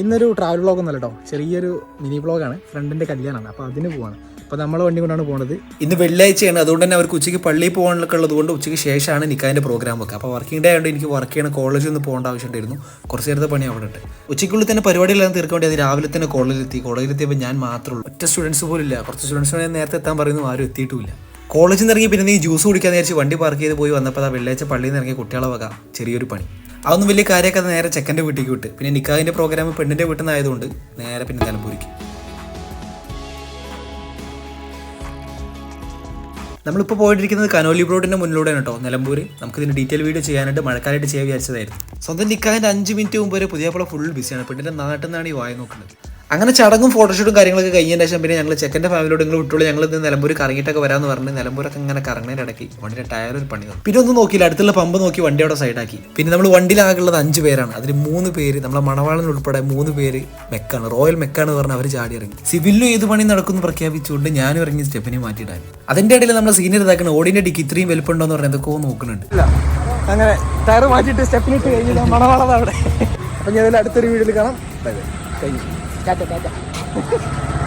ഇന്നൊരു travel vlog ഒന്നല്ല കേട്ടോ ചെറിയൊരു മിനി വ്ളോഗാണ് ഫ്രണ്ടിന്റെ കല്യാണമാണ് അപ്പോൾ അതിന് പോവാണ്. അപ്പോൾ നമ്മൾ വണ്ടി കൊണ്ടാണ് പോകുന്നത് ഇന്ന് വെള്ളിയാഴ്ചയാണ്. അതുകൊണ്ട് തന്നെ അവർക്ക് ഉച്ചയ്ക്ക് പള്ളിയിൽ പോകാനൊക്കെ ഉള്ളത് കൊണ്ട് ഉച്ചയ്ക്ക് ശേഷമാണ് നിൽക്കാന്റെ പ്രോഗ്രാം ഒക്കെ അപ്പോൾ വർക്കിംഗ് ഡേ ആയതുകൊണ്ട് എനിക്ക് വർക്ക് ചെയ്യണ. കോളേജിൽ നിന്ന് പോകേണ്ട ആവശ്യമുണ്ടായിരുന്നു കുറച്ച് നേരത്തെ പണി അവിടെ ഉണ്ട്. ഉച്ചയ്ക്കുള്ളിൽ തന്നെ പരിപാടികളെല്ലാം തീർക്കാൻ വേണ്ടി അത് രാവിലെ തന്നെ കോളേജിലെത്തി കോളേജിലെത്തിയപ്പോൾ ഞാൻ മാത്രമേ ഉള്ളൂ. ഒറ്റ സ്റ്റുഡൻസ് പോലും ഇല്ല. കുറച്ച് സ്റ്റുഡൻസ് നേരത്തെ എത്താൻ പറയുന്നു. ആരും എത്തിയിട്ടില്ല. കോളേജിൽ നിന്ന് ഇറങ്ങി പിന്നെ നീ ജ്യൂസ് കുടിക്കാൻ വിചാരിച്ച് വണ്ടി പാർക്ക് ചെയ്ത് പോയി വന്നപ്പോൾ ആ വെള്ളിയാഴ്ച പള്ളിയിൽ നിന്ന് ഇറങ്ങിയ കുട്ടികളെ വക ചെറിയൊരു പണി. അതൊന്നും വലിയ കാര്യമൊക്കെ നേരെ ചെക്കന്റെ വീട്ടിലേക്ക് വിട്ട്. പിന്നെ നിക്കാഹിന്റെ പ്രോഗ്രാം പെണ്ണിന്റെ വീട്ടിൽ നിന്നായതുകൊണ്ട് നേരെ പിന്നെ നിലമ്പൂരിക്ക് നമ്മളിപ്പോൾ പോയിട്ടിരിക്കുന്നത് കനോലി ബ്രോഡിന്റെ മുന്നിലൂടെയാണ് കേട്ടോ നിലമ്പൂർ നമുക്ക് ഇതിന് ഡീറ്റെയിൽ വീഡിയോ ചെയ്യാനായിട്ട് മഴക്കാലമായിട്ട് ചെയ്യാൻ വിചാരിച്ചതായിരുന്നു സ്വന്തം നിക്കാഹിന്റെ അഞ്ച് മിനിറ്റ് മുമ്പ് വരെ പുതിയ ഫുൾ ബിസിയാണ് പെണ്ണിന്റെ നാട്ടിൽ നിന്നാണ് ഈ വായ നോക്കുന്നത്. അങ്ങനെ ചടങ്ങും ഫോട്ടോഷൂട്ടും കാര്യങ്ങളൊക്കെ കഴിഞ്ഞതിന് ശേഷം പിന്നെ ഞങ്ങൾ ചെക്കന്റെ ഫാമിലിയോട് നിങ്ങൾ വിട്ടുള്ളൂ ഞങ്ങൾ ഇന്ന് നിലമ്പൂർ കറങ്ങിയിട്ടൊക്കെ വരാമെന്ന് പറഞ്ഞ് നിലമ്പൂരൊക്കെ ഇങ്ങനെ കറങ്ങുന്നതിന്റെ ഇടയ്ക്ക് വണ്ടിയുടെ ടയർ ഒരു പണി പിന്നെ ഒന്നും നോക്കിയില്ല. അടുത്തുള്ള പമ്പ് നോക്കി വണ്ടി അവിടെ സൈഡാക്കി പിന്നെ നമ്മൾ വണ്ടിയിലാകുള്ളത് അഞ്ച് പേരാണ്. അതിൽ മൂന്ന് പേര് നമ്മളെ മണവാളൻ ഉൾപ്പെടെ മൂന്ന് പേര് മെക്കാണ്. റോയൽ മെക്കാണ് പറഞ്ഞ് അവർ ചാടി ഇറങ്ങി. സിവിലും ഏത് പണി നടക്കുന്നു പ്രഖ്യാപിച്ചുകൊണ്ട് ഞാനും ഇറങ്ങി സ്റ്റെപ്പിനെ മാറ്റിയിടാൻ. അതിന്റെ ഇടയിൽ നമ്മൾ സീനിയർ ഇതാക്കണം ഓടിന്റെ ഡിക്ക് ഇത്രയും വലുപ്പമുണ്ടോ എന്ന് പറഞ്ഞാൽ എന്തൊക്കെയോ നോക്കുന്നുണ്ട് അങ്ങനെ ടയർ മാറ്റിയിട്ട് സ്റ്റെപ്പിനിട്ട് കഴിഞ്ഞാൽ മണവാളതാണ് അവിടെ. അപ്പം ഞാൻ അടുത്തൊരു വീഡിയോയിൽ കാണാം. ബൈ 加改加改